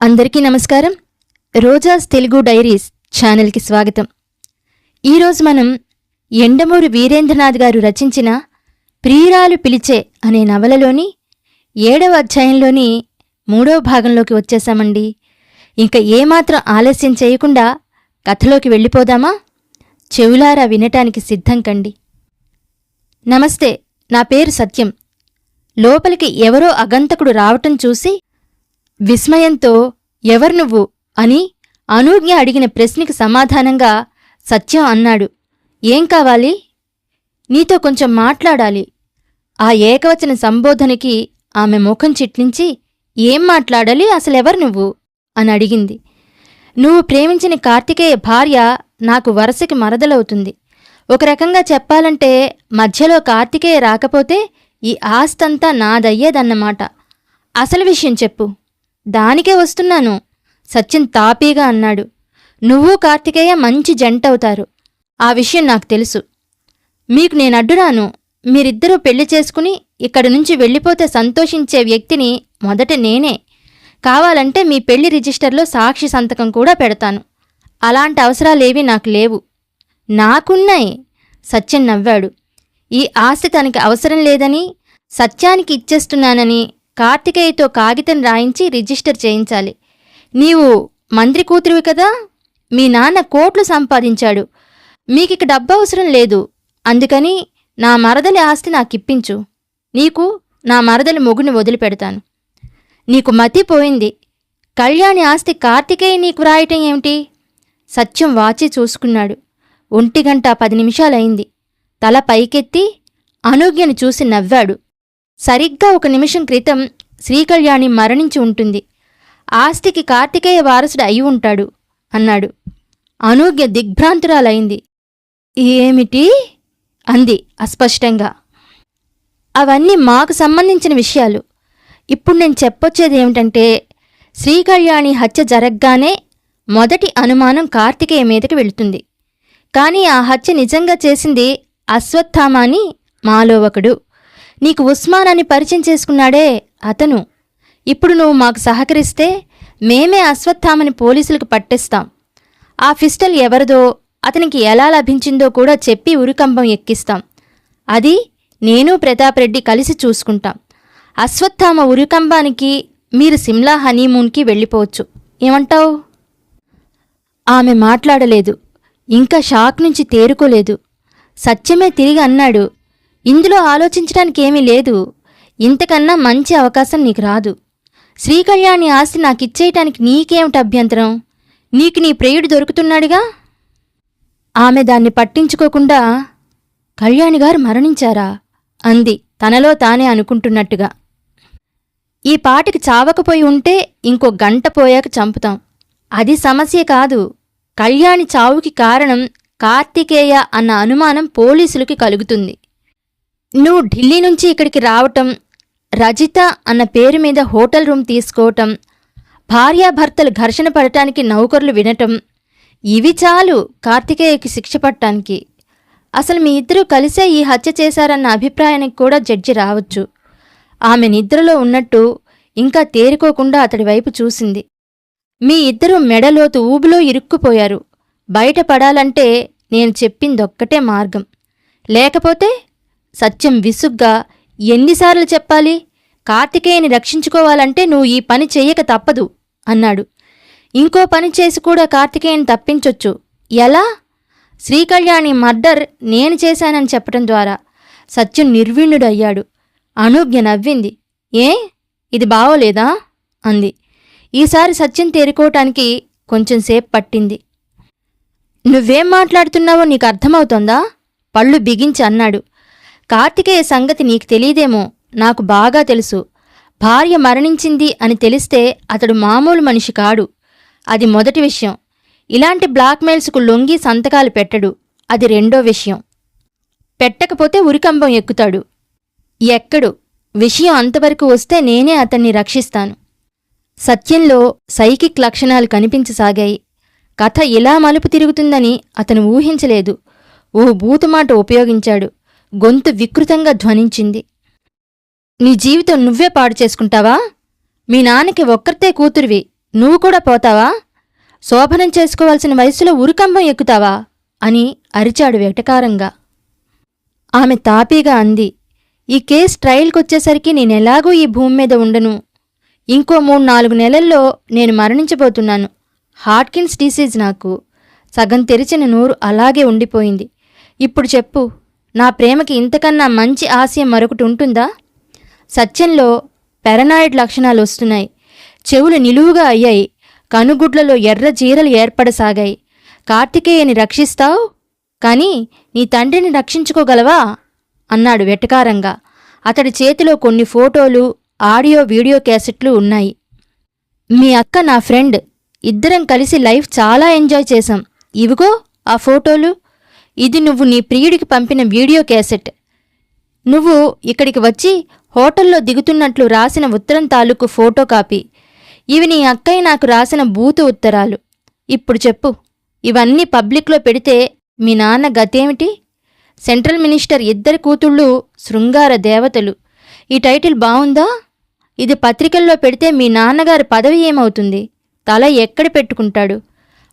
అందరికీ నమస్కారం. రోజాస్ తెలుగు డైరీస్ ఛానల్కి స్వాగతం. ఈరోజు మనం ఎండమూరి వీరేంద్రనాథ్ గారు రచించిన ప్రియురాలు పిలిచే అనే నవలలోని ఏడవ అధ్యాయంలోని మూడవ భాగంలోకి వచ్చేసామండి ఇంకా ఏమాత్రం ఆలస్యం చేయకుండా కథలోకి వెళ్ళిపోదామా? చెవులారా వినటానికి సిద్ధం కండి. నమస్తే నా పేరు సత్యం. లోపలికి ఎవరో అగంతకుడు రావటం చూసి విస్మయంతో ఎవరు నువ్వు? అని అనూజ్ఞ అడిగిన ప్రశ్నకి సమాధానంగా సత్యం అన్నాడు. ఏం కావాలి? నీతో కొంచెం మాట్లాడాలి. ఆ ఏకవచన సంబోధనకి ఆమె ముఖం చిట్లించి ఏం మాట్లాడాలి? అసలెవరు నువ్వు? అని అడిగింది. నువ్వు ప్రేమించిన కార్తికేయ భార్య నాకు వరసకి మరదలవుతుంది. ఒక రకంగా చెప్పాలంటే మధ్యలో కార్తికేయ రాకపోతే ఈ ఆస్తంతా నాదయ్యేదన్నమాట. అసలు విషయం చెప్పు. దానికే వస్తున్నాను. సచిన్ తాపీగా అన్నాడు. నువ్వు కార్తికేయ మంచి జంటవుతారు ఆ విషయం నాకు తెలుసు. మీకు నేను అడ్డురాను. మీరిద్దరూ పెళ్ళి చేసుకుని ఇక్కడి నుంచి వెళ్ళిపోతే సంతోషించే వ్యక్తిని మొదట నేనే. కావాలంటే మీ పెళ్ళి రిజిస్టర్లో సాక్షి సంతకం కూడా పెడతాను. అలాంటి అవసరాలేవి నాకు లేవు. నాకున్నాయి. సత్యం నవ్వాడు. ఈ ఆస్తి తనకి అవసరం లేదని సత్యానికి ఇచ్చేస్తున్నానని కార్తికేయతో కాగితం రాయించి రిజిస్టర్ చేయించాలి. నీవు మంత్రి కూతురివి కదా? మీ నాన్న కోట్లు సంపాదించాడు. మీకిక డబ్బు అవసరం లేదు. అందుకని నా మరదలి ఆస్తి నాకిప్పించు. నీకు నా మరదలి మొగుని వదిలిపెడతాను. నీకు మతి పోయింది. కళ్యాణి ఆస్తి కార్తికేయ నీకు రాయటం ఏమిటి? సత్యం వాచి చూసుకున్నాడు. ఒంటి గంట పది నిమిషాలైంది తల పైకెత్తి అనూజ్ఞని చూసి నవ్వాడు. సరిగ్గా ఒక నిమిషం క్రితం శ్రీకళ్యాణి మరణించి ఉంటుంది. ఆస్తికి కార్తికేయ వారసుడు అయి ఉంటాడు అన్నాడు. అనూజ్ఞ దిగ్భ్రాంతురాలైంది. ఏమిటి? అంది అస్పష్టంగా. అవన్నీ మాకు సంబంధించిన విషయాలు. ఇప్పుడు నేను చెప్పొచ్చేది ఏమిటంటే శ్రీకళ్యాణి హత్య జరగగానే మొదటి అనుమానం కార్తికేయ మీదకి వెళుతుంది. కానీ ఆ హత్య నిజంగా చేసింది అశ్వత్థామాని మాలో ఒకడు నీకు ఉస్మాన్ అని పరిచయం చేసుకున్నాడే అతను. ఇప్పుడు నువ్వు మాకు సహకరిస్తే మేమే అశ్వత్థామని పోలీసులకు పట్టేస్తాం. ఆ పిస్టల్ ఎవరిదో అతనికి ఎలా లభించిందో కూడా చెప్పి ఉరికంబం ఎక్కిస్తాం. అది నేను ప్రతాప్ రెడ్డి కలిసి చూసుకుంటాం. అశ్వత్థామ ఉరికంబానికి మీరు సిమ్లా హనీమూన్కి వెళ్ళిపోవచ్చు. ఏమంటావు? ఆమె మాట్లాడలేదు. ఇంకా షాక్ నుంచి తేరుకోలేదు. సత్యమే తిరిగి అన్నాడు. ఇందులో ఆలోచించడానికి ఏమీ లేదు. ఇంతకన్నా మంచి అవకాశం నీకు రాదు. శ్రీకళ్యాణి ఆస్తి నాకిచ్చేయటానికి నీకేమిటి అభ్యంతరం? నీకు నీ ప్రేయుడు దొరుకుతున్నాడుగా? ఆమె దాన్ని పట్టించుకోకుండా కళ్యాణి గారు మరణించారా? అంది తనలో తానే అనుకుంటున్నట్టుగా. ఈ పాటికి చావకపోయి ఉంటే ఇంకో గంట పోయాక చంపుతాం. అది సమస్య కాదు. కళ్యాణి చావుకి కారణం కార్తికేయ అన్న అనుమానం పోలీసులకి కలుగుతుంది. నువ్వు ఢిల్లీ నుంచి ఇక్కడికి రావటం రజిత అన్న పేరు మీద హోటల్ రూమ్ తీసుకోవటం భార్యాభర్తలు ఘర్షణ పడటానికి నౌకర్లు వినటం ఇవి చాలు కార్తికేయకి శిక్ష పట్టడానికి. అసలు మీ ఇద్దరూ కలిసే ఈ హత్య చేశారన్న అభిప్రాయానికి కూడా జడ్జి రావచ్చు. ఆమె నిద్రలో ఉన్నట్టు ఇంకా తేరుకోకుండా అతడి వైపు చూసింది. మీ ఇద్దరూ మెడలోతు ఊబులో ఇరుక్కుపోయారు. బయటపడాలంటే నేను చెప్పిందొక్కటే మార్గం. లేకపోతే సత్యం విసుగ్గా ఎన్నిసార్లు చెప్పాలి? కార్తికేయని రక్షించుకోవాలంటే నువ్వు ఈ పని చెయ్యక తప్పదు అన్నాడు. ఇంకో పని చేసి కూడా కార్తికేయని తప్పించొచ్చు. ఎలా? శ్రీకళ్యాణి మర్డర్ నేను చేశానని చెప్పడం ద్వారా సత్యం నిర్వీణుడయ్యాడు. అనూజ్ఞ నవ్వింది. ఏ? ఇది బావోలేదా? అంది. ఈసారి సత్యం తేరుకోవటానికి కొంచెంసేపు పట్టింది. నువ్వేం మాట్లాడుతున్నావో నీకు అర్థమవుతోందా? పళ్ళు బిగించి అన్నాడు. కార్తికేయ సంగతి నీకు తెలియదేమో? నాకు బాగా తెలుసు. భార్య మరణించింది అని తెలిస్తే అతడు మామూలు మనిషి కాడు. అది మొదటి విషయం. ఇలాంటి బ్లాక్మెయిల్స్కు లొంగి సంతకాలు పెట్టడు. అది రెండో విషయం. పెట్టకపోతే ఉరికంబం ఎక్కుతాడు. ఎక్కడు? విషయం అంతవరకు వస్తే నేనే అతన్ని రక్షిస్తాను. సత్యంలో సైకిక్ లక్షణాలు కనిపించసాగాయి. కథ ఇలా మలుపు తిరుగుతుందని అతను ఊహించలేదు. ఓ బూతుమాట ఉపయోగించాడు. గొంతు వికృతంగా ధ్వనించింది. నీ జీవితం నువ్వే పాడు చేసుకుంటావా? మీ నాన్నకి ఒక్కరితే కూతురివి. నువ్వు కూడా పోతావా? శోభనం చేసుకోవాల్సిన వయసులో ఉరికంబం ఎక్కుతావా? అని అరిచాడు వెటకారంగా. ఆమె తాపీగా అంది. ఈ కేస్ ట్రయల్కొచ్చేసరికి నేనెలాగూ ఈ భూమి మీద ఉండను. ఇంకో మూడు నాలుగు నెలల్లో నేను మరణించబోతున్నాను. హాట్కిన్స్ డిసీజ్ నాకు. సగం తెరిచిన నోరు అలాగే ఉండిపోయింది. ఇప్పుడు చెప్పు నా ప్రేమకి ఇంతకన్నా మంచి ఆశయం మరొకటి ఉంటుందా? సత్యంలో పెరనాయిడ్ లక్షణాలు వస్తున్నాయి. చెవులు నిలువుగా అయ్యాయి. కనుగుడ్లలో ఎర్ర చీరలు ఏర్పడసాగాయి. కార్తికేయని రక్షిస్తావు? కానీ నీ తండ్రిని రక్షించుకోగలవా? అన్నాడు వెటకారంగా. అతడి చేతిలో కొన్ని ఫోటోలు ఆడియో వీడియో క్యాసెట్లు ఉన్నాయి. మీ అక్క నా ఫ్రెండ్. ఇద్దరం కలిసి లైఫ్ చాలా ఎంజాయ్ చేశాం. ఇవిగో ఆ ఫోటోలు. ఇది నువ్వు నీ ప్రియుడికి పంపిన వీడియో క్యాసెట్. నువ్వు ఇక్కడికి వచ్చి హోటల్లో దిగుతున్నట్లు రాసిన ఉత్తరం తాలూకు ఫోటో కాపీ. ఇవి నీ అక్కయ్య నాకు రాసిన బూతు ఉత్తరాలు. ఇప్పుడు చెప్పు ఇవన్నీ పబ్లిక్లో పెడితే మీ నాన్న గతేమిటి? సెంట్రల్ మినిస్టర్ ఇద్దరి కూతుళ్ళు శృంగార దేవతలు. ఈ టైటిల్ బావుందా? ఇది పత్రికల్లో పెడితే మీ నాన్నగారి పదవి ఏమవుతుంది? తల ఎక్కడ పెట్టుకుంటాడు?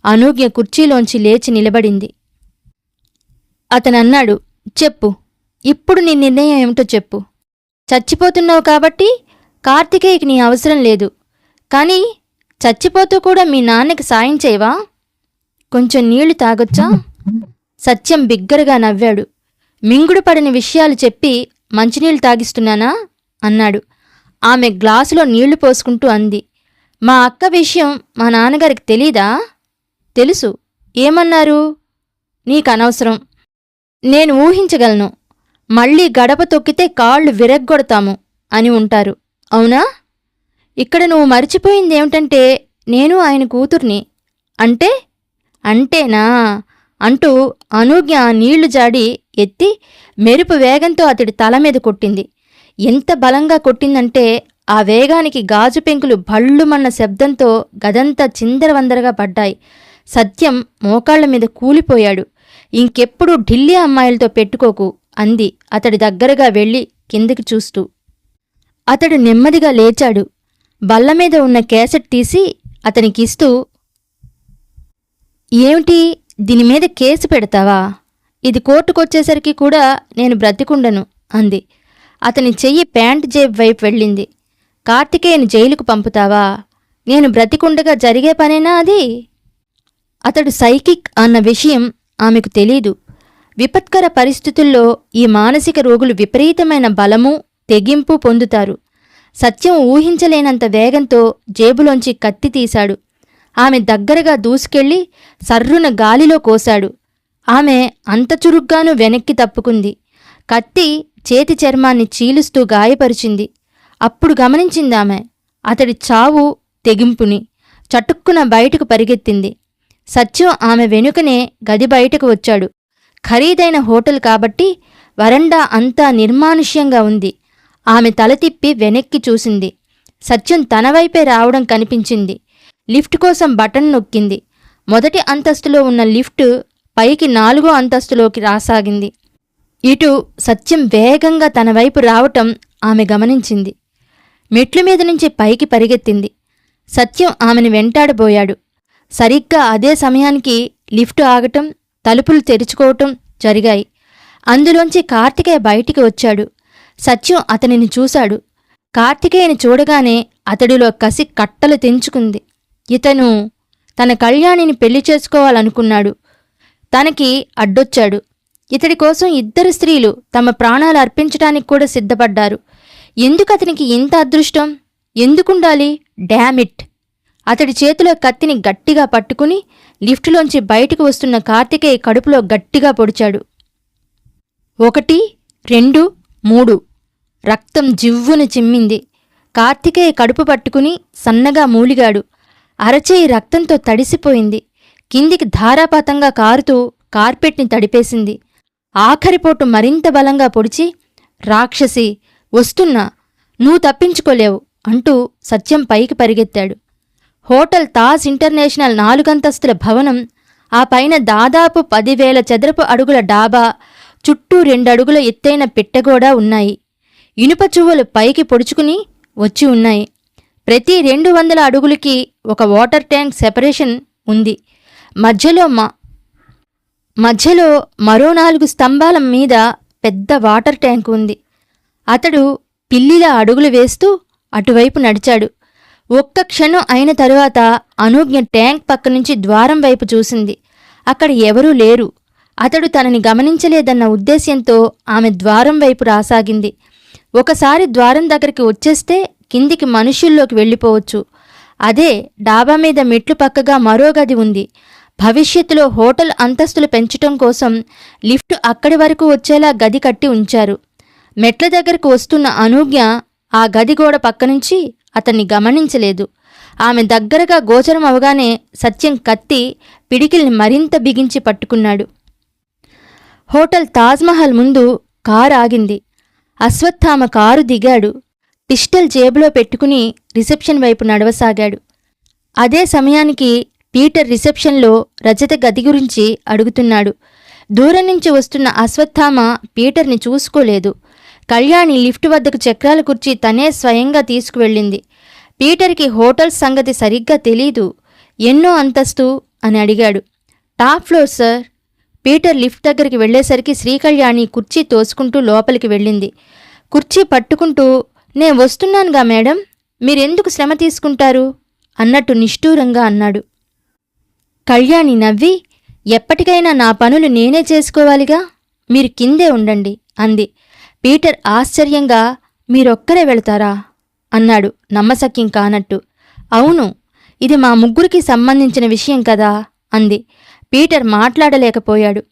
అనూజ్ఞ కుర్చీలోంచి లేచి నిలబడింది. అతనన్నాడు చెప్పు. ఇప్పుడు నీ నిర్ణయం ఏమిటో చెప్పు. చచ్చిపోతున్నావు కాబట్టి కార్తికేయకి నీ అవసరం లేదు. కానీ చచ్చిపోతూ కూడా మీ నాన్నకి సాయం చేయవా? కొంచెం నీళ్ళు తాగొచ్చా? సత్యం బిగ్గరగా నవ్వాడు. మింగుడు పడని విషయాలు చెప్పి మంచినీళ్ళు తాగిస్తున్నానా? అన్నాడు. ఆమె గ్లాసులో నీళ్ళు పోసుకుంటూ అంది. మా అక్క విషయం మా నాన్నగారికి తెలీదా? తెలుసు. ఏమన్నారు? నీకు అనవసరం. నేను ఊహించగలను. మళ్ళీ గడప తొక్కితే కాళ్ళు విరగ్గొడతాము అని ఉంటారు. అవునా? ఇక్కడ నువ్వు మర్చిపోయింది ఏమిటంటే నేను ఆయన కూతుర్ని. అంటే? అంటేనా? అంటూ అనూజ్ఞ నీళ్ళు జాడి ఎత్తి మెరుపు వేగంతో అతడి తల మీద కొట్టింది. ఎంత బలంగా కొట్టిందంటే ఆ వేగానికి గాజు పెంకులు భళ్ళుమన్న శబ్దంతో గదంతా చిందరవందరగా పడ్డాయి. సత్యం మోకాళ్ళ మీద కూలిపోయాడు. ఇంకెప్పుడు ఢిల్లీ అమ్మాయిలతో పెట్టుకోకు అంది. అతడి దగ్గరగా వెళ్ళి కిందికి చూస్తూ. అతడు నెమ్మదిగా లేచాడు. బల్ల మీద ఉన్న క్యాసెట్ తీసి అతనికిస్తూ ఏమిటి? దీని మీద కేసు పెడతావా? ఇది కోర్టుకొచ్చేసరికి కూడా నేను బ్రతికుండను అంది. అతని చెయ్యి ప్యాంట్ జేబ్ వైపు వెళ్ళింది. కార్తికేయను జైలుకు పంపుతావా? నేను బ్రతికుండగా జరిగే పనేనా అది? అతడు సైకిక్ అన్న విషయం ఆమెకు తెలీదు. విపత్కర పరిస్థితుల్లో ఈ మానసిక రోగులు విపరీతమైన బలము తెగింపు పొందుతారు. సత్యం ఊహించలేనంత వేగంతో జేబులోంచి కత్తి తీశాడు. ఆమె దగ్గరగా దూసుకెళ్ళి సర్రున గాలిలో కోశాడు. ఆమె అంత చురుగ్గాను వెనక్కి తప్పుకుంది. కత్తి చేతి చర్మాన్ని చీలుస్తూ గాయపరిచింది. అప్పుడు గమనించిందామె అతడి చావు తెగింపుని చటుక్కున బయటకు పరిగెత్తింది. సత్యం ఆమె వెనుకనే గది బయటకు వచ్చాడు. ఖరీదైన హోటల్ కాబట్టి వరండా అంతా నిర్మానుష్యంగా ఉంది. ఆమె తల తిప్పి వెనక్కి చూసింది. సత్యం తన వైపే రావడం కనిపించింది. లిఫ్ట్ కోసం బటన్ నొక్కింది. మొదటి అంతస్తులో ఉన్న లిఫ్ట్ పైకి నాలుగో అంతస్తులోకి రాసాగింది. ఇటు సత్యం వేగంగా తన వైపు రావటం ఆమె గమనించింది. మెట్ల మీద నుంచి పైకి పరిగెత్తింది. సత్యం ఆమెను వెంటాడబోయాడు. సరిగ్గా అదే సమయానికి లిఫ్ట్ ఆగటం తలుపులు తెరుచుకోవటం జరిగాయి. అందులోంచి కార్తికేయ బయటికి వచ్చాడు. సత్యం అతనిని చూశాడు. కార్తికేయని చూడగానే అతడిలో కసి కట్టలు తెంచుకుంది. ఇతను తన కళ్యాణిని పెళ్ళి చేసుకోవాలనుకున్నాడు. తనకి అడ్డొచ్చాడు. ఇతడి కోసం ఇద్దరు స్త్రీలు తమ ప్రాణాలు అర్పించడానికి కూడా సిద్ధపడ్డారు. ఎందుకు అతనికి ఇంత అదృష్టం? ఎందుకుండాలి? డ్యామిట్ అతడి చేతిలో కత్తిని గట్టిగా పట్టుకుని లిఫ్టులోంచి బయటకు వస్తున్న కార్తికేయ కడుపులో గట్టిగా పొడిచాడు. ఒకటి రెండు మూడు. రక్తం జివ్వున చిమ్మింది. కార్తికేయ కడుపు పట్టుకుని సన్నగా మూలిగాడు. అరచేయి రక్తంతో తడిసిపోయింది. కిందికి ధారాపాతంగా కారుతూ కార్పెట్ని తడిపేసింది. ఆఖరిపోటు మరింత బలంగా పొడిచి రాక్షసి వస్తున్నా నువ్వు తప్పించుకోలేవు అంటూ సత్యం పైకి పరిగెత్తాడు. హోటల్ తాజ్ ఇంటర్నేషనల్ నాలుగంతస్తుల భవనం ఆ పైన దాదాపు పదివేల చదరపు అడుగుల డాబా చుట్టూ రెండడుగుల ఎత్తైన పిట్టగోడ ఉన్నాయి. ఇనుప చువ్వలు పైకి పొడుచుకుని వచ్చి ఉన్నాయి. ప్రతి రెండు వందల అడుగులకి ఒక వాటర్ ట్యాంక్ సెపరేషన్ ఉంది. మధ్యలో మా మధ్యలో మరో నాలుగు స్తంభాల మీద పెద్ద వాటర్ ట్యాంక్ ఉంది. అతడు పిల్లిలా అడుగులు వేస్తూ అటువైపు నడిచాడు. ఒక్క క్షణం అయిన తరువాత అనూజ్ఞ ట్యాంక్ పక్క నుంచి ద్వారం వైపు చూసింది. అక్కడ ఎవరూ లేరు. అతడు తనని గమనించలేదన్న ఉద్దేశ్యంతో ఆమె ద్వారం వైపు రాసాగింది. ఒకసారి ద్వారం దగ్గరికి వచ్చేస్తే కిందికి మనుషుల్లోకి వెళ్ళిపోవచ్చు. అదే డాబా మీద మెట్లు పక్కగా మరో గది ఉంది. భవిష్యత్తులో హోటల్ అంతస్తులు పెంచటం కోసం లిఫ్ట్ అక్కడి వరకు వచ్చేలా గది కట్టి ఉంచారు. మెట్ల దగ్గరకు వస్తున్న అనూజ్ఞ ఆ గది గోడ పక్క నుంచి అతన్ని గమనించలేదు. ఆమె దగ్గరగా గోచరం అవగానే సత్యం కత్తి పిడికిల్ని మరింత బిగించి పట్టుకున్నాడు. హోటల్ తాజ్మహల్ ముందు కారు ఆగింది. అశ్వత్థామ కారు దిగాడు. పిస్టల్ జేబులో పెట్టుకుని రిసెప్షన్ వైపు నడవసాగాడు. అదే సమయానికి పీటర్ రిసెప్షన్లో రజత గది గురించి అడుగుతున్నాడు. దూరం నుంచి వస్తున్న అశ్వత్థామ పీటర్ని చూసుకోలేదు. కళ్యాణి లిఫ్ట్ వద్దకు చక్రాల కుర్చీ తనే స్వయంగా తీసుకువెళ్ళింది. పీటర్కి హోటల్ సంగతి సరిగ్గా తెలీదు. ఎన్నో అంతస్తు అని అడిగాడు. Top floor sir. Peter lift దగ్గరికి వెళ్ళేసరికి శ్రీకళ్యాణి కుర్చీ తోసుకుంటూ లోపలికి వెళ్ళింది. కుర్చీ పట్టుకుంటూ నేను వస్తున్నానుగా మేడం. మీరెందుకు శ్రమ తీసుకుంటారు? అన్నట్టు నిష్ఠూరంగా అన్నాడు. కళ్యాణి నవ్వి ఎప్పటికైనా నా పనులు నేనే చేసుకోవాలిగా? మీరు కిందే ఉండండి అంది. పీటర్ ఆశ్చర్యంగా మీరొక్కరే వెళతారా? అన్నాడు నమ్మశక్యం కానట్టు. అవును ఇది మా ముగ్గురికి సంబంధించిన విషయం కదా? అంది. పీటర్ మాట్లాడలేకపోయాడు.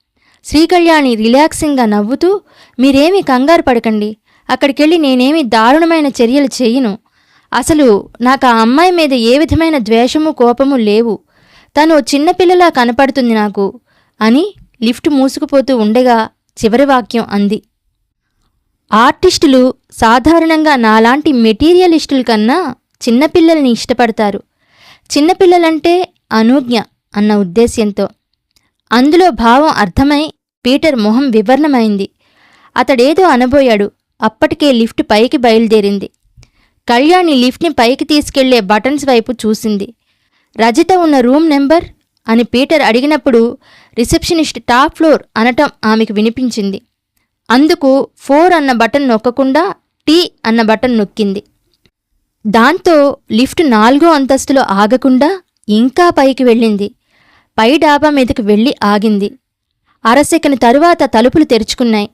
శ్రీకళ్యాణి రిలాక్సింగ్గా నవ్వుతూ మీరేమీ కంగారు పడకండి. అక్కడికెళ్ళి నేనేమి దారుణమైన చర్యలు చేయను. అసలు నాకు ఆ అమ్మాయి మీద ఏ విధమైన ద్వేషము కోపము లేవు. తను చిన్నపిల్లలా కనపడుతుంది నాకు అని లిఫ్ట్ మూసుకుపోతూ ఉండగా చివరి వాక్యం అంది. ఆర్టిస్టులు సాధారణంగా నాలాంటి మెటీరియలిస్టుల కన్నా చిన్నపిల్లల్ని ఇష్టపడతారు. చిన్నపిల్లలంటే అనూజ్ఞ అన్న ఉద్దేశ్యంతో. అందులో భావం అర్థమై పీటర్ మొహం వివర్ణమైంది. అతడేదో అనబోయాడు. అప్పటికే లిఫ్ట్ పైకి బయలుదేరింది. కళ్యాణి లిఫ్ట్ని పైకి తీసుకెళ్ళే బటన్స్ వైపు చూసింది. రజిత ఉన్న రూమ్ నెంబర్ అని పీటర్ అడిగినప్పుడు రిసెప్షనిస్ట్ టాప్ ఫ్లోర్ అనటం ఆమెకు వినిపించింది. అందుకు ఫోర్ అన్న బటన్ నొక్కకుండా టీ అన్న బటన్ నొక్కింది. దాంతో లిఫ్ట్ నాలుగో అంతస్తులో ఆగకుండా ఇంకా పైకి వెళ్ళింది. పై డాబా మీదకు వెళ్ళి ఆగింది. అరసెకని తరువాత తలుపులు తెరుచుకున్నాయి.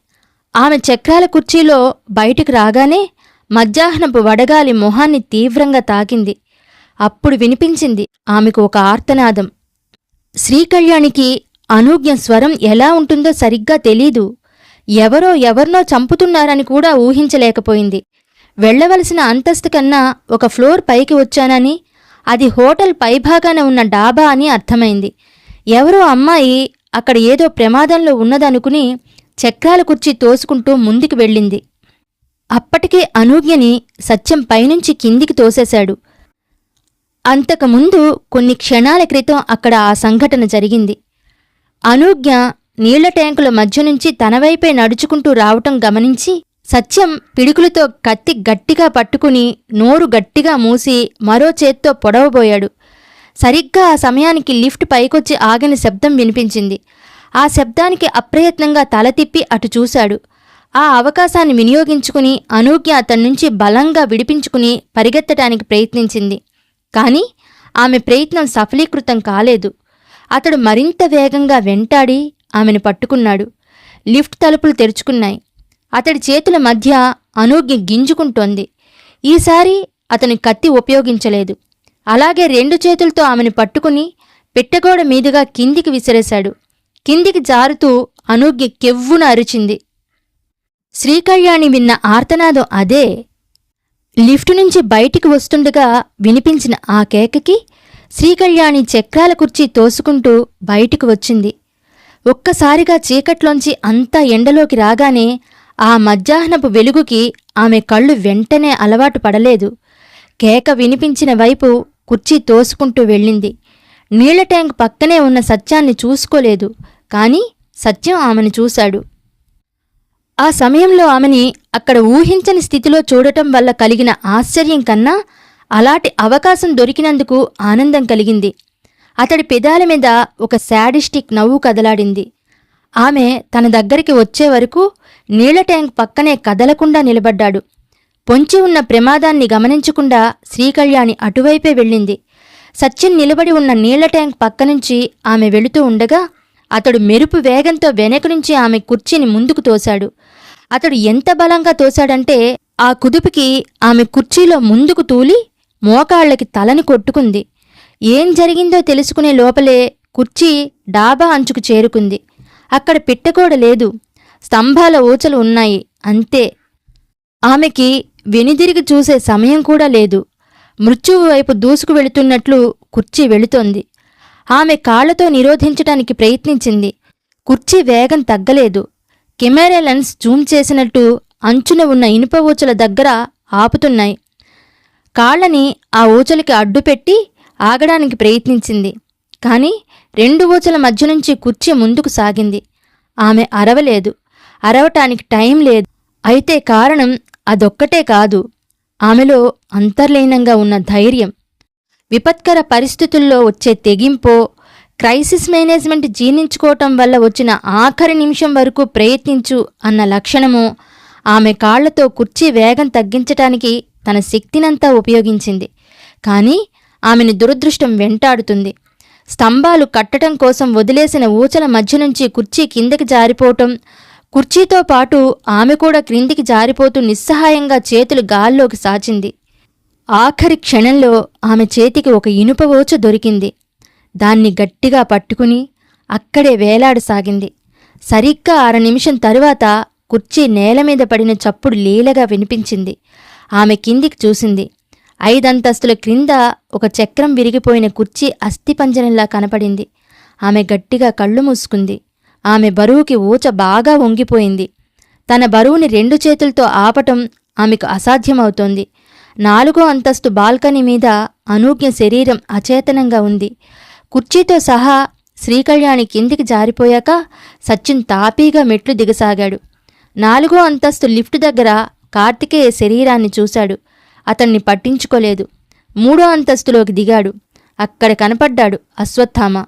ఆమె చక్రాల కుర్చీలో బయటకు రాగానే మధ్యాహ్నపు వడగాలి మొహాన్ని తీవ్రంగా తాకింది. అప్పుడు వినిపించింది ఆమెకు ఒక ఆర్తనాదం. శ్రీకళ్యాణికి అనూజ్ఞ స్వరం ఎలా ఉంటుందో సరిగ్గా తెలీదు. ఎవరో ఎవరినో చంపుతున్నారని కూడా ఊహించలేకపోయింది. వెళ్ళవలసిన అంతస్తు కన్నా ఒక ఫ్లోర్ పైకి వచ్చానని అది హోటల్ పైభాగాన ఉన్న డాబా అని అర్థమైంది. ఎవరో అమ్మాయి అక్కడ ఏదో ప్రమాదంలో ఉన్నదనుకుని చక్రాల కుర్చీ తోసుకుంటూ ముందుకు వెళ్ళింది. అప్పటికే అనూజ్ఞని సత్యం పైనుంచి కిందికి తోసేశాడు. అంతకుముందు కొన్ని క్షణాల క్రితం అక్కడ ఆ సంఘటన జరిగింది. అనూజ్ఞ నీళ్ళ ట్యాంకుల మధ్య నుంచి తన వైపే నడుచుకుంటూ రావటం గమనించి సత్యం పిడుకులతో కత్తి గట్టిగా పట్టుకుని నోరు గట్టిగా మూసి మరో చేత్తో పొడవబోయాడు. సరిగ్గా ఆ సమయానికి లిఫ్ట్ పైకొచ్చి ఆగని శబ్దం వినిపించింది. ఆ శబ్దానికి అప్రయత్నంగా తల తిప్పి అటు చూశాడు. ఆ అవకాశాన్ని వినియోగించుకుని అనూజ్ఞ అతని నుంచి బలంగా విడిపించుకుని పరిగెత్తటానికి ప్రయత్నించింది. కానీ ఆమె ప్రయత్నం సఫలీకృతం కాలేదు. అతడు మరింత వేగంగా వెంటాడి ఆమెను పట్టుకున్నాడు. లిఫ్ట్ తలుపులు తెరుచుకున్నాయి. అతడి చేతుల మధ్య అనూజ్ఞ గింజుకుంటోంది. ఈసారి అతని కత్తి ఉపయోగించలేదు. అలాగే రెండు చేతులతో ఆమెను పట్టుకుని పెట్టగోడ మీదుగా కిందికి విసిరేశాడు. కిందికి జారుతూ అనూజ్ఞ కెవ్వున అరిచింది. శ్రీకళ్యాణి విన్న ఆర్తనాదం అదే. లిఫ్టు నుంచి బయటికి వస్తుండగా వినిపించిన ఆ కేకకి శ్రీకళ్యాణి చక్రాల కుర్చీ తోసుకుంటూ బయటికి వచ్చింది. ఒక్కసారిగా చీకట్లోంచి అంతా ఎండలోకి రాగానే ఆ మధ్యాహ్నపు వెలుగుకి ఆమె కళ్ళు వెంటనే అలవాటు పడలేదు. కేక వినిపించిన వైపు కుర్చీ తోసుకుంటూ వెళ్ళింది. నీళ్ళ ట్యాంక్ పక్కనే ఉన్న సత్యాన్ని చూసుకోలేదు కానీ సత్యం ఆమెను చూశాడు. ఆ సమయంలో ఆమెని అక్కడ ఊహించని స్థితిలో చూడటం వల్ల కలిగిన ఆశ్చర్యం కన్నా అలాంటి అవకాశం దొరికినందుకు ఆనందం కలిగింది. అతడి పెదాల మీద ఒక శాడిస్టిక్ నవ్వు కదలాడింది. ఆమె తన దగ్గరికి వచ్చే వరకు నీళ్ళ ట్యాంక్ పక్కనే కదలకుండా నిలబడ్డాడు. పొంచి ఉన్న ప్రమాదాన్ని గమనించకుండా శ్రీకళ్యాణి అటువైపే వెళ్ళింది. సచిన్ నిలబడి ఉన్న నీళ్ళ ట్యాంక్ పక్క నుంచి ఆమె వెళుతూ ఉండగా అతడు మెరుపు వేగంతో వెనక నుంచి ఆమె కుర్చీని ముందుకు తోశాడు. అతడు ఎంత బలంగా తోశాడంటే ఆ కుదుపుకి ఆమె కుర్చీలో ముందుకు తూలి మోకాళ్ళకి తలని కొట్టుకుంది. ఏం జరిగిందో తెలుసుకునే లోపలే కుర్చీ డాబా అంచుకు చేరుకుంది. అక్కడ పిట్టకోడ లేదు. స్తంభాల ఊచలు ఉన్నాయి. అంతే. ఆమెకి వెనుదిరిగి చూసే సమయం కూడా లేదు. మృత్యువు వైపు దూసుకు వెళుతున్నట్లు కుర్చీ వెళుతోంది. ఆమె కాళ్ళతో నిరోధించడానికి ప్రయత్నించింది. కుర్చీ వేగం తగ్గలేదు. కెమెరా లెన్స్ జూమ్ చేసినట్టు అంచున ఉన్న ఇనుప ఊచల దగ్గర ఆపుతున్నాయి. కాళ్ళని ఆ ఊచలకి అడ్డుపెట్టి ఆగడానికి ప్రయత్నించింది. కానీ రెండు ఊచల మధ్య నుంచి కుర్చీ ముందుకు సాగింది. ఆమె అరవలేదు. అరవటానికి టైం లేదు. అయితే కారణం అదొక్కటే కాదు. ఆమెలో అంతర్లీనంగా ఉన్న ధైర్యం. విపత్కర పరిస్థితుల్లో వచ్చే తెగింపో క్రైసిస్ మేనేజ్మెంట్ జీర్ణించుకోవటం వల్ల వచ్చిన ఆఖరి నిమిషం వరకు ప్రయత్నించు అన్న లక్షణము ఆమె కాళ్ళతో కుర్చీ వేగం తగ్గించటానికి తన శక్తినంతా ఉపయోగించింది. కానీ ఆమెను దురదృష్టం వెంటాడుతుంది. స్తంభాలు కట్టడం కోసం వదిలేసిన ఊచల మధ్య నుంచి కుర్చీ కిందకి జారిపోవటం కుర్చీతో పాటు ఆమె కూడా క్రిందికి జారిపోతూ నిస్సహాయంగా చేతులు గాల్లోకి సాచింది. ఆఖరి క్షణంలో ఆమె చేతికి ఒక ఇనుప ఊచ దొరికింది. దాన్ని గట్టిగా పట్టుకుని అక్కడే వేలాడసాగింది. సరిగ్గా అర నిమిషం తరువాత కుర్చీ నేల మీద పడిన చప్పుడు లీలగా వినిపించింది. ఆమె కిందికి చూసింది. ఐదంతస్తుల క్రింద ఒక చక్రం విరిగిపోయిన కుర్చీ అస్థిపంజరంలా కనపడింది. ఆమె గట్టిగా కళ్ళు మూసుకుంది. ఆమె బరువుకి ఊచ బాగా వంగిపోయింది. తన బరువుని రెండు చేతులతో ఆపటం ఆమెకు అసాధ్యమవుతోంది. నాలుగో అంతస్తు బాల్కనీ మీద అనూజ్ఞ శరీరం అచేతనంగా ఉంది. కుర్చీతో సహా శ్రీకళ్యాణి కిందికి జారిపోయాక సచిన్ తాపీగా మెట్లు దిగసాగాడు. నాలుగో అంతస్తు లిఫ్ట్ దగ్గర కార్తికేయ శరీరాన్ని చూశాడు. అతన్ని పట్టించుకోలేదు. మూడో అంతస్తులోకి దిగాడు. అక్కడ కనపడ్డాడు అశ్వత్థామ.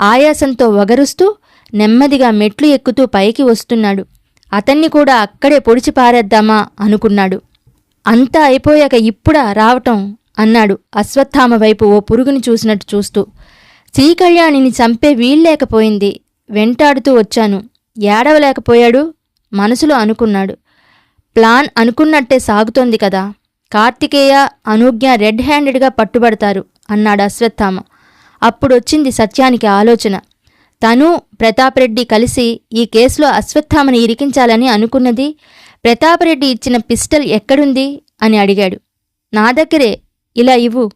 ఆయాసంతో వగరుస్తూ నెమ్మదిగా మెట్లు ఎక్కుతూ పైకి వస్తున్నాడు. అతన్ని కూడా అక్కడే పొడిచి పారేద్దామా అనుకున్నాడు. అంతా అయిపోయాక ఇప్పుడా రావటం? అన్నాడు అశ్వత్థామ వైపు ఓ పురుగుని చూసినట్టు చూస్తూ. శ్రీకళ్యాణిని చంపే వీల్లేకపోయింది వెంటాడుతూ వచ్చాను. ఏడవలేకపోయాడు? మనసులో అనుకున్నాడు. ప్లాన్ అనుకున్నట్టే సాగుతోంది కదా. కార్తికేయ అనుజ్ఞ రెడ్ హ్యాండెడ్గా పట్టుబడతారు అన్నాడు అశ్వత్థామ. అప్పుడొచ్చింది సత్యానికి ఆలోచన. తను ప్రతాపరెడ్డి కలిసి ఈ కేసులో అశ్వత్థామని ఇరికించాలని అనుకున్నది ప్రతాపరెడ్డి ఇచ్చిన పిస్టల్ ఎక్కడుంది? అని అడిగాడు. నా దగ్గరే ఇలా ఇవ్వు.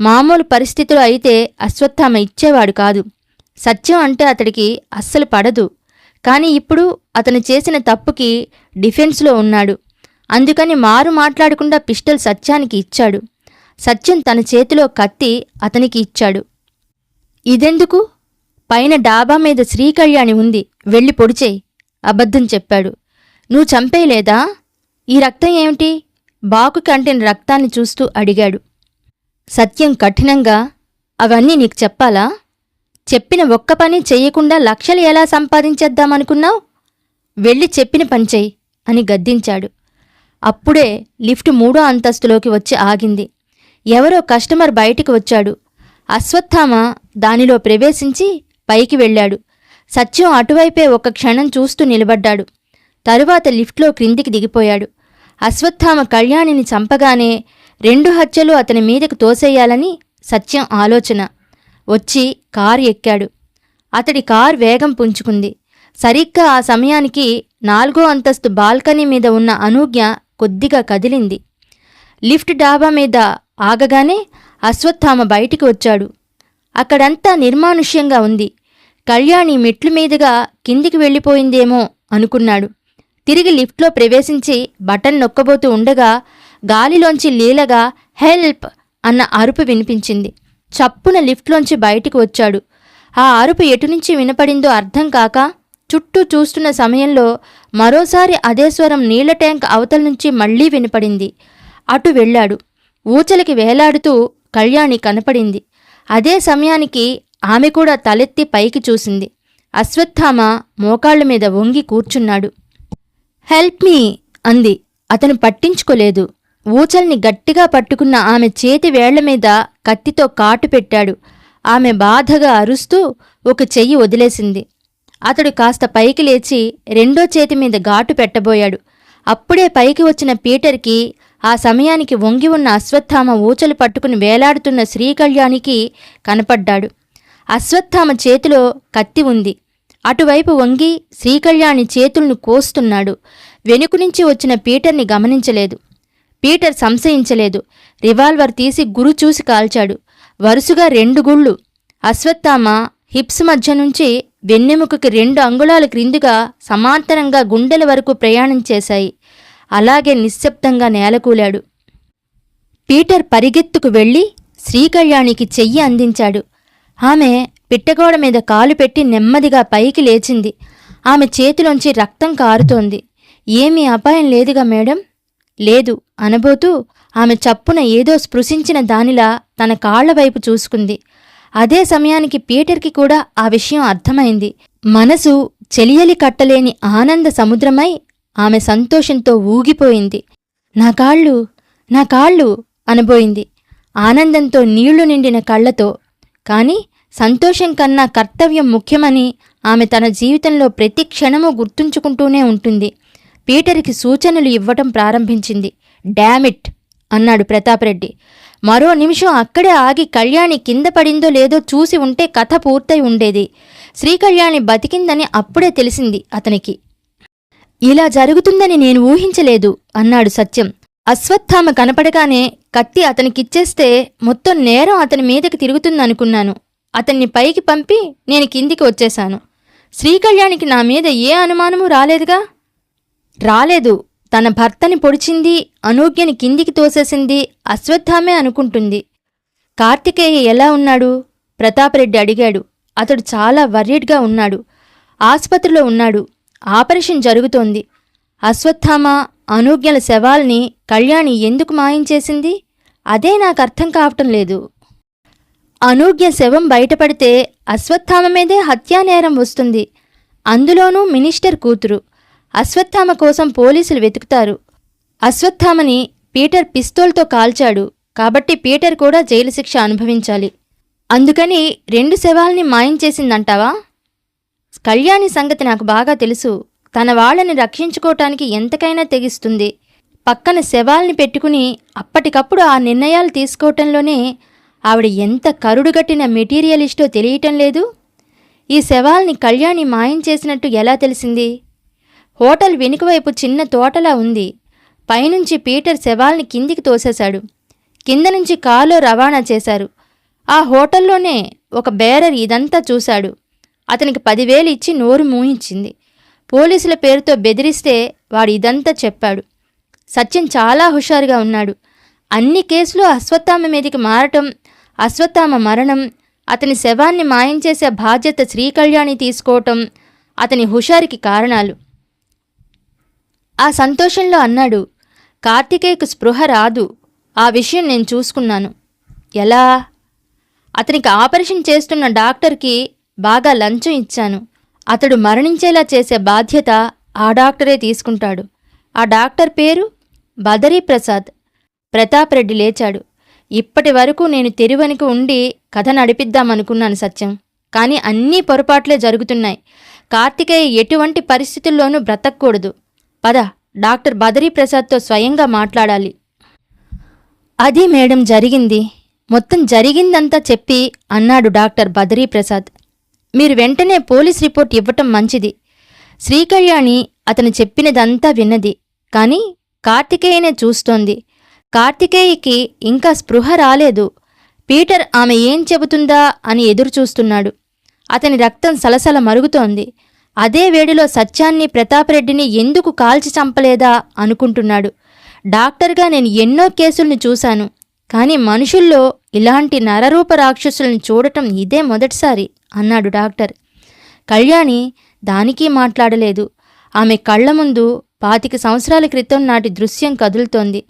మామూలు పరిస్థితులు అయితే అశ్వత్థామ ఇచ్చేవాడు కాదు. సత్యం అంటే అతడికి అస్సలు పడదు. కానీ ఇప్పుడు అతను చేసిన తప్పుకి డిఫెన్స్లో ఉన్నాడు. అందుకని మారు మాట్లాడకుండా పిస్టల్ సత్యానికి ఇచ్చాడు. సత్యం తన చేతిలో కత్తి అతనికి ఇచ్చాడు. ఇదెందుకు? పైన డాబా మీద శ్రీకళ్యాణి ఉంది. వెళ్ళి పొడిచేయి అబద్ధం చెప్పాడు. నువ్వు చంపేయలేదా? ఈ రక్తం ఏమిటి? బాకు కంటిన రక్తాన్ని చూస్తూ అడిగాడు. సత్యం కఠినంగా అవన్నీ నీకు చెప్పాలా? చెప్పిన ఒక్క పని చెయ్యకుండా లక్షలు ఎలా సంపాదించేద్దామనుకున్నావు? వెళ్ళి చెప్పిన పని చెయ్యి అని గద్దించాడు. అప్పుడే లిఫ్ట్ మూడో అంతస్తులోకి వచ్చి ఆగింది. ఎవరో కస్టమర్ బయటికి వచ్చాడు. అశ్వత్థామ దానిలో ప్రవేశించి పైకి వెళ్ళాడు. సత్యం అటువైపే ఒక క్షణం చూస్తూ నిలబడ్డాడు. తరువాత లిఫ్ట్లో క్రిందికి దిగిపోయాడు. అశ్వత్థామ కళ్యాణిని చంపగానే రెండు హత్యలు అతని మీదకు తోసేయాలని సత్యం ఆలోచన. వచ్చి కారు ఎక్కాడు. అతడి కార్ వేగం పుంజుకుంది. సరిగ్గా ఆ సమయానికి నాలుగో అంతస్తు బాల్కనీ మీద ఉన్న అనూజ్ఞ కొద్దిగా కదిలింది. లిఫ్ట్ డాబా మీద ఆగగానే అశ్వత్థామ బయటికి వచ్చాడు. అక్కడంతా నిర్మానుష్యంగా ఉంది. కళ్యాణి మెట్లు మీదుగా కిందికి వెళ్ళిపోయిందేమో అనుకున్నాడు. తిరిగి లిఫ్ట్లో ప్రవేశించి బటన్ నొక్కబోతూ ఉండగా గాలిలోంచి లీలగా హెల్ప్ అన్న అరుపు వినిపించింది. చప్పున లిఫ్ట్లోంచి బయటికి వచ్చాడు. ఆ అరుపు ఎటునుంచి వినపడిందో అర్థం కాక చుట్టూ చూస్తున్న సమయంలో మరోసారి అదే స్వరం నీళ్ళ ట్యాంక్ అవతల నుంచి మళ్ళీ వినపడింది. అటు వెళ్ళాడు. ఊచలకి వేలాడుతూ కళ్యాణి కనపడింది. అదే సమయానికి ఆమె కూడా తలెత్తి పైకి చూసింది. అశ్వత్థామ మోకాళ్ళ మీద వంగి కూర్చున్నాడు. హెల్ప్ మీ అంది. అతను పట్టించుకోలేదు. ఊచల్ని గట్టిగా పట్టుకున్న ఆమె చేతి వేళ్ళ మీద కత్తితో కాటు పెట్టాడు. ఆమె బాధగా అరుస్తూ ఒక చెయ్యి వదిలేసింది. అతడు కాస్త పైకి లేచి రెండో చేతి మీద ఘాటు పెట్టబోయాడు. అప్పుడే పైకి వచ్చిన పీటర్కి ఆ సమయానికి వంగి ఉన్న అశ్వత్థామ ఊచలు పట్టుకుని వేలాడుతున్న శ్రీకళ్యాణికి కనపడ్డాడు. అశ్వత్థామ చేతిలో కత్తి ఉంది. అటువైపు వంగి శ్రీకళ్యాణి చేతులను కోస్తున్నాడు. వెనుక నుంచి వచ్చిన పీటర్ని గమనించలేదు. పీటర్ సంశయించలేదు. రివాల్వర్ తీసి గురు చూసి కాల్చాడు. వరుసగా రెండు గుళ్ళు. అశ్వత్థామ హిప్స్ మధ్య నుంచి వెన్నెముకకి రెండు అంగుళాల క్రిందుగా సమాంతరంగా గుండెల వరకు ప్రయాణం చేశాయి. అలాగే నిశ్శబ్దంగా నేలకూలాడు. పీటర్ పరిగెత్తుకు వెళ్ళి శ్రీకళ్యాణికి చెయ్యి అందించాడు. ఆమె పిట్టగోడ మీద కాలు పెట్టి నెమ్మదిగా పైకి లేచింది. ఆమె చేతిలోంచి రక్తం కారుతోంది. ఏమీ అపాయం లేదుగా మేడం? లేదు అనబోతూ ఆమె చప్పున ఏదో స్పృశించిన దానిలా తన కాళ్ళ వైపు చూసుకుంది. అదే సమయానికి పీటర్కి కూడా ఆ విషయం అర్థమైంది. మనసు చెలియలి కట్టలేని ఆనంద సముద్రమై ఆమె సంతోషంతో ఊగిపోయింది. నా కాళ్ళు నా కాళ్ళు అనబోయింది. ఆనందంతో నీళ్ళు నిండిన కళ్ళతో. కాని సంతోషం కన్నా కర్తవ్యం ముఖ్యమని ఆమె తన జీవితంలో ప్రతి క్షణము గుర్తుంచుకుంటూనే ఉంటుంది. పీటర్కి సూచనలు ఇవ్వటం ప్రారంభించింది. డామిట్ అన్నాడు ప్రతాపరెడ్డి. మరో నిమిషం అక్కడే ఆగి కళ్యాణి కింద పడిందో లేదో చూసి ఉంటే కథ పూర్తయి ఉండేది. శ్రీకళ్యాణి బతికిందని అప్పుడే తెలిసింది అతనికి. ఇలా జరుగుతుందని నేను ఊహించలేదు అన్నాడు సత్యం. అశ్వత్థామ కనపడగానే కత్తి అతనికిచ్చేస్తే మొత్తం నేరం అతని మీదకి తిరుగుతుందనుకున్నాను. అతన్ని పైకి పంపి నేను కిందికి వచ్చేశాను. శ్రీకళ్యాణికి నా మీద ఏ అనుమానమూ రాలేదుగా? రాలేదు. తన భర్తని పొడిచింది అనూజ్ఞని కిందికి తోసేసింది అశ్వత్థామే అనుకుంటుంది. కార్తికేయ ఎలా ఉన్నాడు? ప్రతాపరెడ్డి అడిగాడు. అతడు చాలా వర్రిడ్గా ఉన్నాడు. ఆసుపత్రిలో ఉన్నాడు. ఆపరేషన్ జరుగుతోంది. అశ్వత్థామ అనూజ్ఞల శవాల్ని కళ్యాణి ఎందుకు మాయించేసింది అదే నాకు అర్థం కావటం లేదు. అనూజ్ఞ శవం బయటపడితే అశ్వత్థామ మీదే హత్యానేరం వస్తుంది. అందులోనూ మినిస్టర్ కూతురు. అశ్వత్థామ కోసం పోలీసులు వెతుకుతారు. అశ్వత్థామని పీటర్ పిస్తోల్తో కాల్చాడు. కాబట్టి పీటర్ కూడా జైలు శిక్ష అనుభవించాలి. అందుకని రెండు శవాల్ని మాయం చేసిందంటావా? కళ్యాణి సంగతి నాకు బాగా తెలుసు. తన వాళ్ళని రక్షించుకోవటానికి ఎంతకైనా తెగిస్తుంది. పక్కన శవాల్ని పెట్టుకుని అప్పటికప్పుడు ఆ నిర్ణయాలు తీసుకోవటంలోనే ఆవిడ ఎంత కరుడుగట్టిన మెటీరియలిస్టో తెలియటం లేదు. ఈ శవాల్ని కళ్యాణి మాయం చేసినట్టు ఎలా తెలిసింది? హోటల్ వెనుకవైపు చిన్న తోటలా ఉంది. పైనుంచి పీటర్ శవాల్ని కిందికి తోసేశాడు. కింద నుంచి కారులో రవాణా చేశారు. ఆ హోటల్లోనే ఒక బేరర్ ఇదంతా చూశాడు. అతనికి పదివేలు ఇచ్చి నోరు మూయించింది. పోలీసుల పేరుతో బెదిరిస్తే వాడు ఇదంతా చెప్పాడు. సత్యం చాలా హుషారుగా ఉన్నాడు. అన్ని కేసులు అశ్వత్థామ మీదకి మారటం అశ్వత్థామ మరణం అతని శవాన్ని మాయం చేసే బాధ్యత శ్రీకళ్యాణి తీసుకోవటం అతని హుషారికి కారణాలు. ఆ సంతోషంలో అన్నాడు కార్తికేయకు స్పృహ రాదు. ఆ విషయం నేను చూసుకున్నాను. ఎలా? అతనికి ఆపరేషన్ చేస్తున్న డాక్టర్కి బాగా లంచం ఇచ్చాను. అతడు మరణించేలా చేసే బాధ్యత ఆ డాక్టరే తీసుకుంటాడు. ఆ డాక్టర్ పేరు బదరీ ప్రసాద్ ప్రతాప్ రెడ్డి లేచాడు. ఇప్పటి వరకు నేను తెరువనికి ఉండి కథ నడిపిద్దామనుకున్నాను సత్యం. కానీ అన్నీ పొరపాట్లే జరుగుతున్నాయి. కార్తికేయ ఎటువంటి పరిస్థితుల్లోనూ బ్రతకూడదు పద డాక్టర్ బదరీ ప్రసాద్తో స్వయంగా మాట్లాడాలి. అది మేడం జరిగింది. మొత్తం జరిగిందంతా చెప్పి అన్నాడు డాక్టర్ బదరీ ప్రసాద్ మీరు వెంటనే పోలీస్ రిపోర్ట్ ఇవ్వటం మంచిది. శ్రీకళ్యాణి అతను చెప్పినదంతా విన్నది. కానీ కార్తికేయనే చూస్తోంది. కార్తికేయకి ఇంకా స్పృహ రాలేదు. పీటర్ ఆమె ఏం చెబుతుందా అని ఎదురుచూస్తున్నాడు. అతని రక్తం సలసల మరుగుతోంది. అదే వేడిలో సత్యాన్ని ప్రతాపరెడ్డిని ఎందుకు కాల్చి చంపలేదా అనుకుంటున్నాడు. డాక్టర్గా నేను ఎన్నో కేసుల్ని చూశాను కానీ మనుషుల్లో ఇలాంటి నరరూప రాక్షసులను చూడటం ఇదే మొదటిసారి అన్నాడు డాక్టర్. కళ్యాణి దానికి మాట్లాడలేదు. ఆమె కళ్ళ ముందు పాతిక సంవత్సరాల క్రితం నాటి దృశ్యం కదులుతోంది.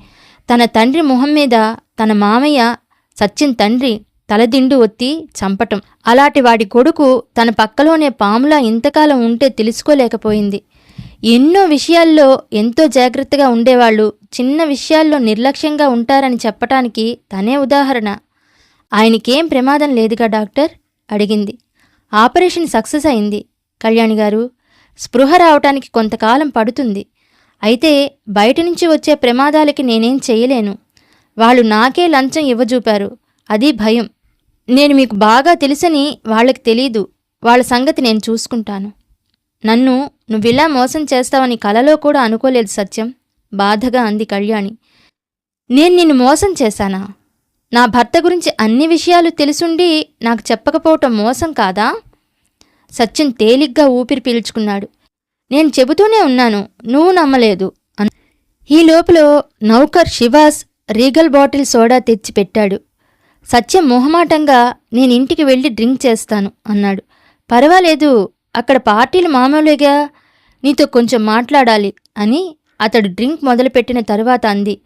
తన తండ్రి మొహం మీద తన మామయ్య సచిన్ తండ్రి తలదిండు ఒత్తి చంపటం. అలాంటి వాడి కొడుకు తన పక్కలోనే పాములా ఇంతకాలం ఉంటే తెలుసుకోలేకపోయింది. ఎన్నో విషయాల్లో ఎంతో జాగ్రత్తగా ఉండేవాళ్ళు చిన్న విషయాల్లో నిర్లక్ష్యంగా ఉంటారని చెప్పటానికి తనే ఉదాహరణ. ఆయనకేం ప్రమాదం లేదుగా డాక్టర్? అడిగింది. ఆపరేషన్ సక్సెస్ అయింది. కళ్యాణి గారు స్పృహ రావటానికి కొంతకాలం పడుతుంది. అయితే బయట నుంచి వచ్చే ప్రమాదాలకి నేనేం చేయలేను. వాళ్ళు నాకే లంచం ఇవ్వజూపారు. అది భయం. నేను మీకు బాగా తెలుసని వాళ్ళకి తెలీదు. వాళ్ళ సంగతి నేను చూసుకుంటాను. నన్ను నువ్విలా మోసం చేస్తావని కలలో కూడా అనుకోలేదు సత్యం. బాధగా అంది కళ్యాణి. నేను నిన్ను మోసం చేశానా? నా భర్త గురించి అన్ని విషయాలు తెలుసుండి నాకు చెప్పకపోవటం మోసం కాదా? సత్యం తేలిగ్గా ఊపిరి పీల్చుకున్నాడు. నేను చెబుతూనే ఉన్నాను నువ్వు నమ్మలేదు అన్ ఈ లోపల నౌకర్ శివాస్ రీగల్ బాటిల్ సోడా తెచ్చి పెట్టాడు. సత్యం మొహమాటంగా నేను ఇంటికి వెళ్ళి డ్రింక్ చేస్తాను అన్నాడు. పర్వాలేదు అక్కడ పార్టీలు మామూలుగా నీతో కొంచెం మాట్లాడాలి అని అతడు డ్రింక్ మొదలుపెట్టిన తరువాత అంది.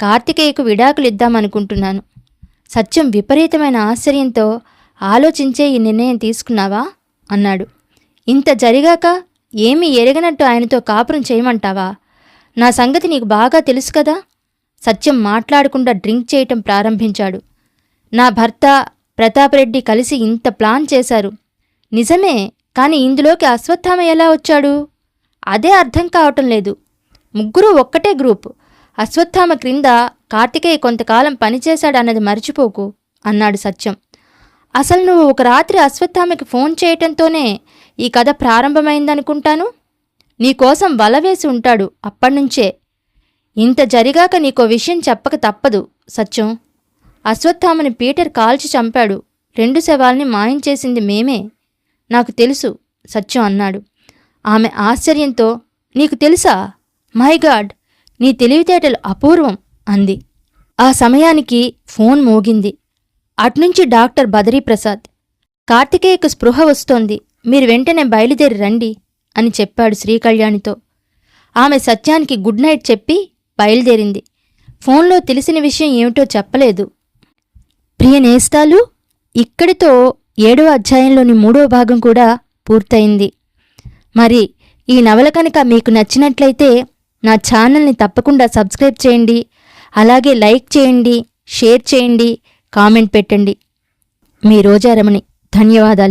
కార్తికేయకు విడాకులు ఇద్దామనుకుంటున్నాను. సత్యం విపరీతమైన ఆశ్చర్యంతో ఆలోచించే ఈ నిర్ణయం తీసుకున్నావా? అన్నాడు. ఇంత జరిగాక ఏమీ ఎరగనట్టు ఆయనతో కాపురం చేయమంటావా? నా సంగతి నీకు బాగా తెలుసు కదా? సత్యం మాట్లాడకుండా డ్రింక్ చేయటం ప్రారంభించాడు. నా భర్త ప్రతాపరెడ్డి కలిసి ఇంత ప్లాన్ చేశారు. నిజమే కానీ ఇందులోకి అశ్వత్థామ ఎలా వచ్చాడు? అదే అర్థం కావటం లేదు. ముగ్గురు ఒక్కటే గ్రూప్. అశ్వత్థామ క్రింద కార్తికేయ కొంతకాలం పనిచేశాడన్నది మర్చిపోకు అన్నాడు సత్యం. అసలు నువ్వు ఒక రాత్రి అశ్వత్థామకి ఫోన్ చేయటంతోనే ఈ కథ ప్రారంభమైందనుకుంటాను? నీకోసం వల వేసి ఉంటాడు అప్పటినుంచే. ఇంత జరిగాక నీకో విషయం చెప్పక తప్పదు సత్యం. అశ్వత్థామని పీటర్ కాల్చి చంపాడు. రెండు శవాల్ని మాయించేసింది మేమే. నాకు తెలుసు సత్యం అన్నాడు. ఆమె ఆశ్చర్యంతో నీకు తెలుసా? మై గాడ్ నీ తెలివితేటలు అపూర్వం అంది. ఆ సమయానికి ఫోన్ మోగింది. అట్నుంచి డాక్టర్ బదరీప్రసాద్. కార్తికేయకు స్పృహ వస్తోంది. మీరు వెంటనే బయలుదేరి రండి అని చెప్పాడు శ్రీకళ్యాణితో. ఆమె సత్యానికి గుడ్ నైట్ చెప్పి బయలుదేరింది. ఫోన్లో తెలిసిన విషయం ఏమిటో చెప్పలేదు. ప్రియ నేస్తాలు ఇక్కడితో ఏడవ అధ్యాయంలోని మూడవ భాగం కూడా పూర్తయింది. మరి ఈ నవల కనుక మీకు నచ్చినట్లయితే నా ఛానల్ని తప్పకుండా సబ్స్క్రైబ్ చేయండి అలాగే లైక్ చేయండి షేర్ చేయండి కామెంట్ పెట్టండి. మీ రోజారమణి ధన్యవాదాలు.